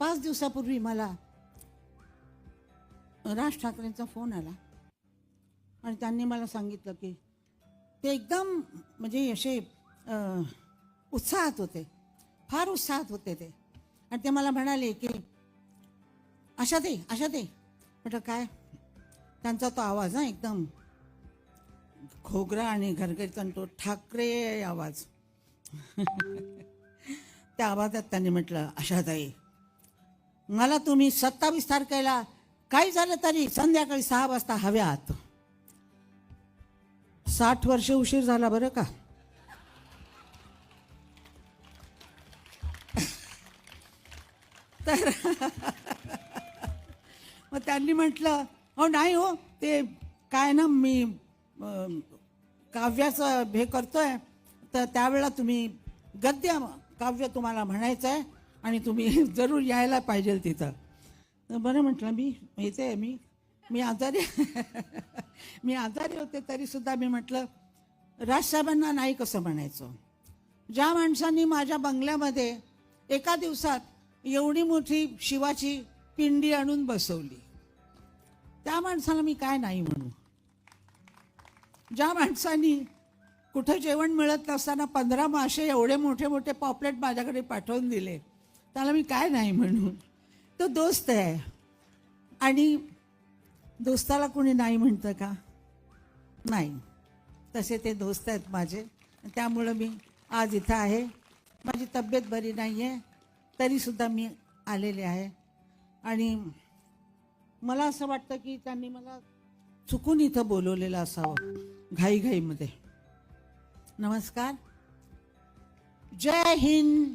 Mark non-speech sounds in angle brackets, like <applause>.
पाच दिवसापूर्वी मला राज ठाकरेंचा फोन आला. आणि त्यांनी मला सांगितलं की ते एकदम म्हणजे असे उत्साहात होते. फार उत्साहात होते ते. आणि ते मला म्हणाले की अशा ते अशा ते म्हटलं काय? त्यांचा तो आवाज हा एकदम खोगरा आणि घरगरीचा आणि तो ठाकरे आवाज. <laughs> त्या आवाजात त्यांनी म्हटलं आशाताई मला तुम्ही सत्तावीस तारखेला काही झालं तरी संध्याकाळी सहा वाजता हव्या आहात साठ वर्ष उशीर झाला बरं का? तर <laughs> मग त्यांनी म्हटलं हो नाही हो ते काय ना मी काव्याचं हे करतोय तर त्यावेळेला तुम्ही गद्य काव्य तुम्हाला म्हणायचं आहे आणि तुम्ही <laughs> जरूर यायला पाहिजे तिथं. तर बरं म्हटलं मी येते मी. मी आजारी <laughs> मी आजारी होते तरीसुद्धा मी म्हटलं राजसाहेबांना नाही कसं म्हणायचं? ज्या माणसांनी माझ्या बंगल्यामध्ये एका दिवसात एवढी मोठी शिवाची पिंडी आणून बसवली त्या माणसाला मी काय नाही म्हणू? ज्या माणसांनी कुठं जेवण मिळत नसताना पंधरा मासे एवढे मोठे मोठे पॉपलेट माझ्याकडे पाठवून दिले त्याला मी काय नाही म्हणू तो दोस्त आहे. आणि दोस्ताला कोणी नाही म्हणतं का? नाही. तसे ते दोस्त आहेत माझे. त्यामुळं मी आज इथं आहे. माझी तब्येत बरी नाही आहे तरीसुद्धा मी आलेले आहे. आणि मला असं वाटतं की त्यांनी मला चुकून इथं बोलवलेलं असावं. घाईघाईमध्ये. नमस्कार. जय हिंद.